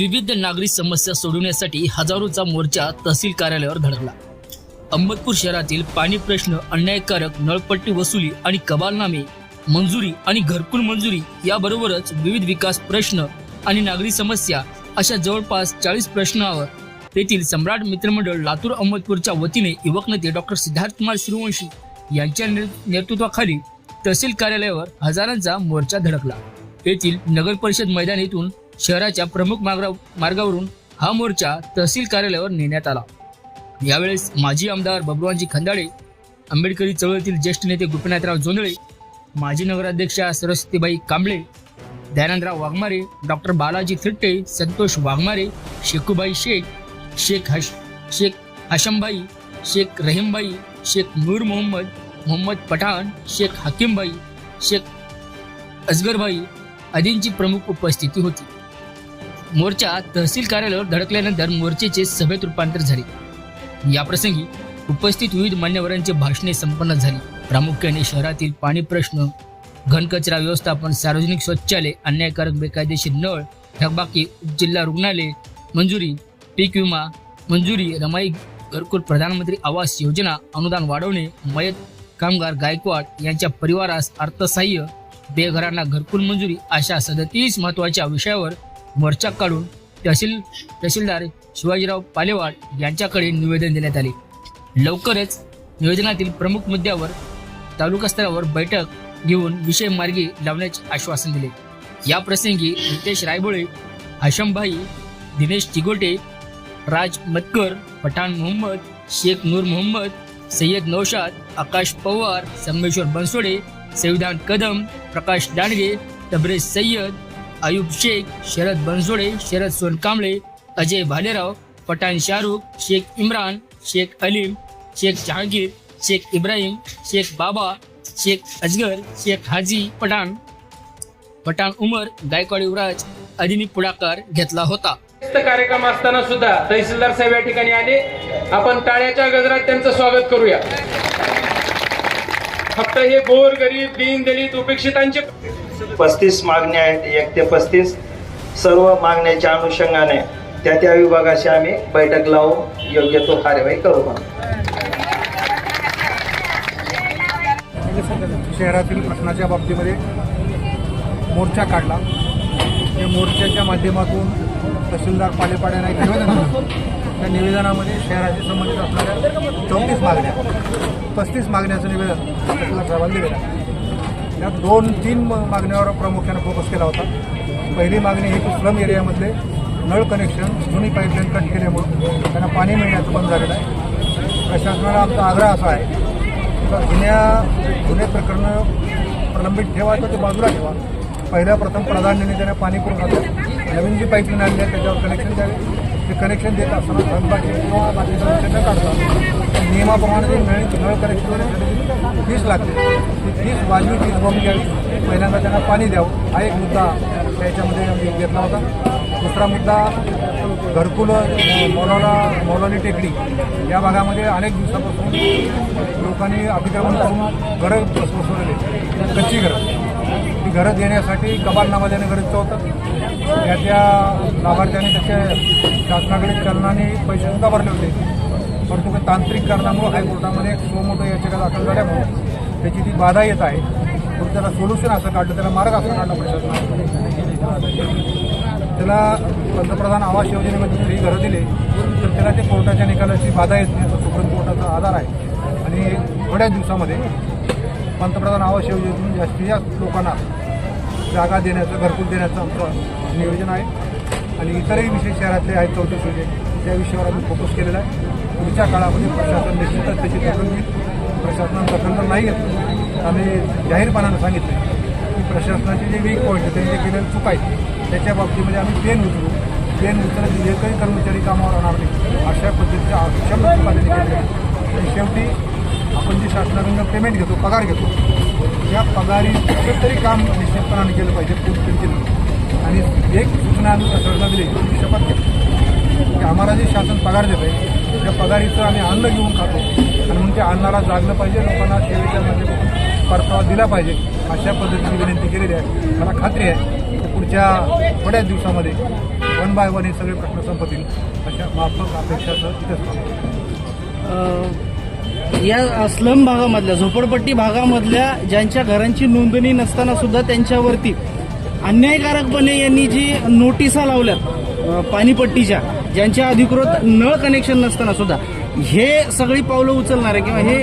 विविध नागरी समस्या सोडवण्यासाठी हजारोचा मोर्चा तहसील कार्यालयावर धडकला. अहमदपूर शहरातील पाणी प्रश्न अन्यायकारक नळपट्टी वसुली आणि कबालनामे मंजुरी आणि घरकुल मंजुरी याबरोबरच विविध विकास प्रश्न आणि नागरी समस्या अशा जवळपास चाळीस प्रश्नावर तेथील सम्राट मित्रमंडळ लातूर अहमदपूरच्या वतीने युवक नेते डॉक्टर सिद्धार्थ कुमार श्रीवंशी यांच्या ने- नेतृत्वाखाली तहसील कार्यालयावर हजारांचा मोर्चा धडकला. येथील नगर परिषद मैदान येथून शहराच्या प्रमुख मार्गा- मार्गावरून हा मोर्चा तहसील कार्यालयावर नेण्यात आला. यावेळेस माजी आमदार बबरुवांजी खंदाळे आंबेडकरी चळवळीतील ज्येष्ठ नेते गोपीनाथराव जोंधळे माजी नगराध्यक्षा सरस्वतीबाई कांबळे दयानंदराव वाघमारे डॉक्टर बालाजी थिट्टे संतोष वाघमारे शेखूबाई शेख शेख हश शेख हशमबाई शेख रहीमबाई शेख नूर मोहम्मद मोहम्मद पठाण शेख हकीमबाई शेख असगरबाई आदींची प्रमुख उपस्थिती होती. मोर्चा तहसील कार्यालयावर धडकल्यानंतर मोर्चेचे सभेत रूपांतर झाले. याप्रसंगी उपस्थित विविध मान्यवरांची भाषणे संपन्न झाली. प्रामुख्याने शहरातील पाणी प्रश्न घनकचरा व्यवस्थापन सार्वजनिक शौचालय अन्यायकारक बेकायदेशीर नळ थकबाकी जिल्हा रुग्णालय मंजुरी पीक विमा मंजुरी रमाई घरकुल प्रधानमंत्री आवास योजना अनुदान वाढवणे मयत कामगार गायकवाड यांच्या परिवारास अर्थसहाय्य बेघरांना घरकुल मंजुरी अशा सदतीस महत्त्वाच्या विषयावर मोर्चा काढून तहसील तहसीलदार शिवाजीराव पालेवाड यांच्याकडे निवेदन देण्यात आले. लवकरच निवेदनातील प्रमुख मुद्द्यावर तालुका स्तरावर बैठक घेऊन विषय मार्गी लावण्याचे आश्वासन दिले. या प्रसंगी रितेश रायबोळे आशमभाई दिनेश तिगोटे राज मतकर पठाण मोहम्मद शेख नूर मोहम्मद सय्यद नौशाद आकाश पवार संगमेश्वर बनसोडे संविधान कदम प्रकाश दांडगे तबरेज सय्यद आयुब शेख शरद बनसोडे शरद सोनकांबळे अजय भालेराव पठाण शाहरुख शेख इम्रान शेख अलीम शेख जहांगीर शेख इब्राहिम शेख बाबा शेख अजगर शेख हाजी पठाण पठाण उमर गायकवाड युवराज आदींनी पुढाकार घेतला होता. कार्यक्रम असताना सुद्धा तहसीलदार साहेब या ठिकाणी आले. आपण टाळ्याच्या गजरात त्यांचं स्वागत करूया. फक्त हे गोर गरीब दीन दलित उपेक्षितांचे पस्तीस मागण्या आहेत. एक ते पस्तीस सर्व मागण्याच्या अनुषंगाने त्या त्या विभागाशी आम्ही बैठक लावून योग्य तो कार्यवाही करू म्हणून. शहरातील प्रश्नाच्या बाबतीमध्ये मोर्चा काढला. त्या मोर्चाच्या माध्यमातून तहसीलदार पालेपाड्याने एक निवेदन त्या निवेदनामध्ये शहराशी संबंधित असणाऱ्या चौतीस मागण्या पस्तीस मागण्याचं निवेदन तहसीलदार साहेबांनी दिलेलं या दोन तीन म- मागण्यावर प्रामुख्याने फोकस केला होता. पहिली मागणी ही की स्लम एरियामधले नळ कनेक्शन जुनी पाईपलाईन कट केल्यामुळं त्यांना पाणी मिळण्याचं बंद झालेलं आहे. प्रशासनाला आमचा आग्रह असा आहे तर जुन्या जुने प्रकरणं प्रलंबित ठेवा तर ते बाजूला ठेवा. पहिल्या प्रथम प्राधान्याने त्यांना पाणी पुरवठा नवीन जी पाईपलाईन आणली आहे त्याच्यावर कनेक्शन द्यावे. ते कनेक्शन देत असताना थंडबाकी किंवा बाकीचं न काढता. नियमाप्रमाणे जे नळ नळ कनेक्शन फीस लागते. ती फीस वाजवी फीस भरून घ्यावी. पहिल्यांदा त्यांना पाणी द्यावं. हा एक मुद्दा त्याच्यामध्ये आम्ही घेतला होता. दुसरा मुद्दा घरकुल मौलाला मौलानी टेकडी. या भागामध्ये अनेक दिवसापासून लोकांनी अतिक्रमण करून घरं बस- कच्ची घरं. ती घरं देण्यासाठी कबालनामा देणं गरजेचं होतं त्या त्या लाभार्थ्याने त्याच्या शासनाकडे चलनाने पैसे सुद्धा भरले होते. परंतु काही तांत्रिक कारणामुळं हायकोर्टामध्ये एक मोठं याचिका दाखल झाल्यामुळे त्याची ती बाधा येत आहे. पण त्याला सोल्युशन असं काढलं त्याला मार्ग असं काढला प्रशासनाने. त्याला पंतप्रधान आवास योजनेमध्ये जरी घरं दिले तर त्याला ते कोर्टाच्या निकालाची बाधा येत नाही असं सुप्रीम कोर्टाचा आधार आहे. आणि थोड्याच दिवसामध्ये पंतप्रधान आवास योजनेतून जास्तीत जास्त लोकांना जागा देण्याचं घरकुल देण्याचं आमचं नियोजन आहे. आणि इतरही विषय शहरातले आहेत चौतीस विषय त्या विषयावर आम्ही फोकस केलेला आहे. पुढच्या काळामध्ये प्रशासन निश्चितच त्याची दखल घेईल. प्रशासनानं दखल नाही येत आम्ही जाहीरपणानं सांगितलं की प्रशासनाचे जे वीक पॉईंट आहेत त्यांनी जे केलेलं चूक आहेत त्याच्या बाबतीमध्ये आम्ही पेन उचलू. पेन उचलत जे काही कर्मचारी कामावर राहणार नाही अशा पद्धतीच्या अक्षम लोकांनी केले आणि शेवटी आपण जे शासनाकडून पेमेंट घेतो पगार घेतो त्या पगारी तरी काम निश्चितपणाने केलं पाहिजे पूर्ण आणि एक सूचना आम्ही प्रशासनाला दिली ती शपथ घेतली की आम्हाला जे शासन पगार देत आहे त्या पगारीचं आम्ही अन्न घेऊन खातो. आणि म्हणून त्या अन्नाला जागलं पाहिजे लोकांना सेवेच्या माध्यमातून परतावा दिला पाहिजे अशा पद्धतीने विनंती केलेली आहे. मला खात्री आहे की पुढच्या थोड्याच दिवसामध्ये वन बाय वन हे सगळे प्रश्न संपतील अशा माफक अपेक्षा इथेच या स्लम भागामधल्या झोपडपट्टी भागामधल्या ज्यांच्या घरांची नोंदणी नसताना सुद्धा त्यांच्यावरती अन्यायकारकपणे यांनी जी नोटिसा लावल्यात पाणीपट्टीच्या ज्यांच्या अधिकृत नळ कनेक्शन नसताना सुद्धा हे सगळी पावलं उचलणार आहे किंवा हे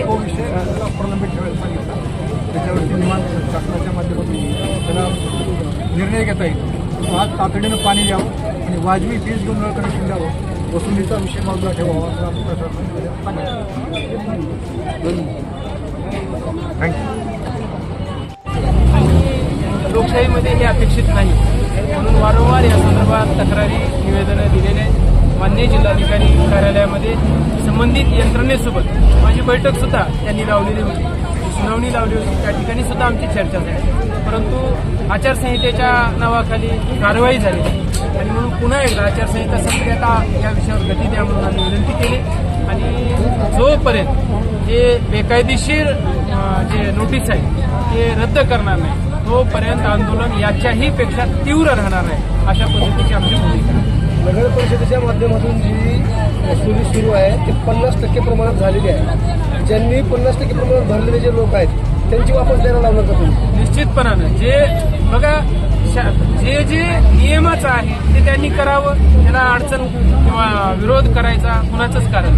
निर्णय घेता येईल. आज तातडीनं पाणी द्यावं आणि वाजवी फीस घेऊन नळ कनेक्शन द्यावं. वसुलीचा विषय बाजूला ठेवावा असं प्रशासनामध्ये थँक्यू लोकशाहीमध्ये हे अपेक्षित नाही. म्हणून वारंवार या संदर्भात तक्रारी निवेदनं दिलेले मान्य जिल्हाधिकारी कार्यालयामध्ये संबंधित यंत्रणेसोबत माझी बैठक सुद्धा त्यांनी लावलेली होती. सुनावणी लावली होती. त्या ठिकाणी सुद्धा आमची चर्चा झाली. परंतु आचारसंहितेच्या नावाखाली कारवाई झाली. आणि म्हणून पुन्हा एकदा आचारसंहिता संपली. आता या विषयावर गती द्या म्हणून आम्ही विनंती केली. आणि जोपर्यंत हे बेकायदेशीर जे नोटीस आहे ते रद्द करणार नाही तोपर्यंत आंदोलन याच्याही पेक्षा तीव्र राहणार आहे अशा पद्धतीची आमची भूमिका आहे. नगर परिषदेच्या माध्यमातून जी वसुली सुरू आहे ते पन्नास टक्के प्रमाणात झालेली आहे. ज्यांनी पन्नास टक्के प्रमाणात भरलेले जे लोक आहेत त्यांची वापस द्यायला लावणार का तुम्ही? निश्चितपणानं. जे बघा शा- जे जे नियमाचं आहे ते त्यांनी करावं. त्याला अडचण किंवा विरोध करायचा कुणाचंच कारण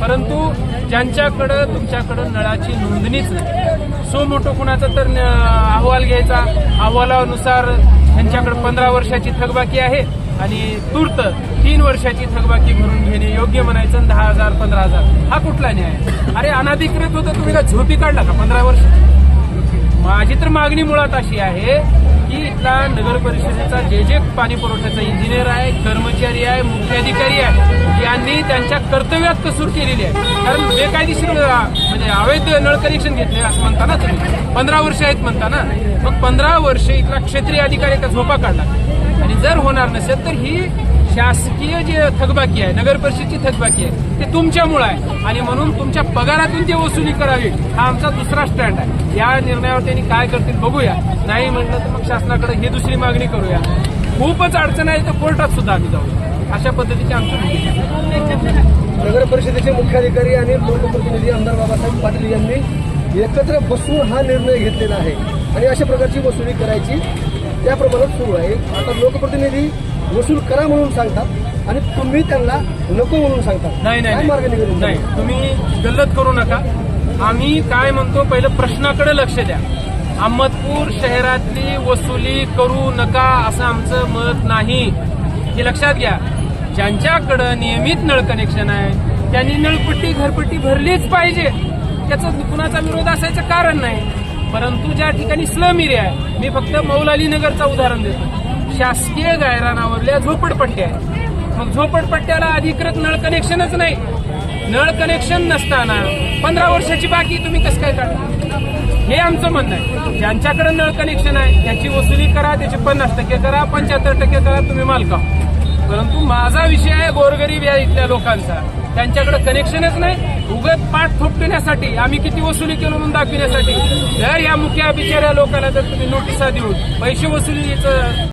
परंतु ज्यांच्याकडं तुमच्याकडं नळाची नोंदणीच नाही. सो मोठं कुणाचा तर न- अहवाल घ्यायचा. अहवालानुसार त्यांच्याकडे पंधरा वर्षाची थकबाकी आहे. आणि तूर्त तीन वर्षाची थकबाकी भरून घेणे योग्य म्हणायचं दहा हजार पंधरा हजार. हा कुठला न्याय? अरे अनाधिकृत होतं तुम्ही का झोपी काढला का पंधरा वर्ष? माझी तर मागणी मुळात अशी आहे की इथला नगर परिषदेचा जे जे पाणी पुरवठ्याचा इंजिनियर आहे कर्मचारी आहे मुख्याधिकारी आहे यांनी त्यांच्या कर्तव्यात कसूर केलेली आहे. कारण बेकायदेशीर म्हणजे अवैध नळ कनेक्शन घेतले असं म्हणता ना तुम्ही. पंधरा वर्ष आहेत म्हणता ना. मग पंधरा वर्ष इथला क्षेत्रीय अधिकारी का झोपा काढला? आणि जर होणार नसेल तर ही शासकीय जे थकबाकी आहे नगर परिषदची थकबाकी आहे ते तुमच्यामुळे आहे. आणि म्हणून तुमच्या पगारातून ते वसुली करावी हा आमचा दुसरा स्टँड आहे. या निर्णयावर त्यांनी काय करतील बघूया. नाही म्हटलं तर मग शासनाकडे ही दुसरी मागणी करूया. खूपच अडचण आहे तर कोर्टात सुद्धा आम्ही जाऊ. अशा पद्धतीची आमचं नगरपरिषदेचे नगर परिषदेचे मुख्याधिकारी आणि लोकप्रतिनिधी आमदार बाबासाहेब पाटील यांनी एकत्र बसून हा निर्णय घेतलेला आहे. आणि अशा प्रकारची वसुली करायची त्या प्रमाणात सुरू आहे. आता लोकप्रतिनिधी वसूल करा म्हणून सांगतात आणि तुम्ही त्यांना नको म्हणून सांगतात. नाही नाही मार्ग निघेल नाही तुम्ही गल्लत करू नका. आम्ही काय म्हणतो पहिलं प्रश्नाकडे लक्ष द्या. अहमदपूर शहरातली वसुली करू नका असं आमचं मत नाही. हे लक्षात घ्या. ज्यांच्याकडं नियमित नळ कनेक्शन आहे त्यांनी नळपट्टी घरपट्टी भरलीच पाहिजे. त्याचं कुणाचा विरोध असायचं कारण नाही. परंतु ज्या ठिकाणी स्लम एरिया आहे मी फक्त मौलाली नगरचा उदाहरण देतो. शासकीय गायरानावरल्या झोपडपट्ट्या आहेत. मग झोपडपट्ट्याला अधिकृत नळ कनेक्शनच नाही. नळ कनेक्शन नसताना पंधरा वर्षाची बाकी तुम्ही कसं काय काढता हे आमचं म्हणणं आहे. ज्यांच्याकडे नळ कनेक्शन आहे त्याची वसुली करा त्याचे पन्नास टक्के करा पंच्याहत्तर टक्के करा तुम्ही मालका परंतु माझा विषय आहे गोरगरीब या इथल्या लोकांचा. त्यांच्याकडे कनेक्शनच नाही. उगत पाठ थोपटण्यासाठी आम्ही किती वसुली केलो म्हणून दाखविण्यासाठी. जर या मुख्या बिचाऱ्या लोकांना जर तुम्ही नोटिसा देऊन पैसे वसुलीचं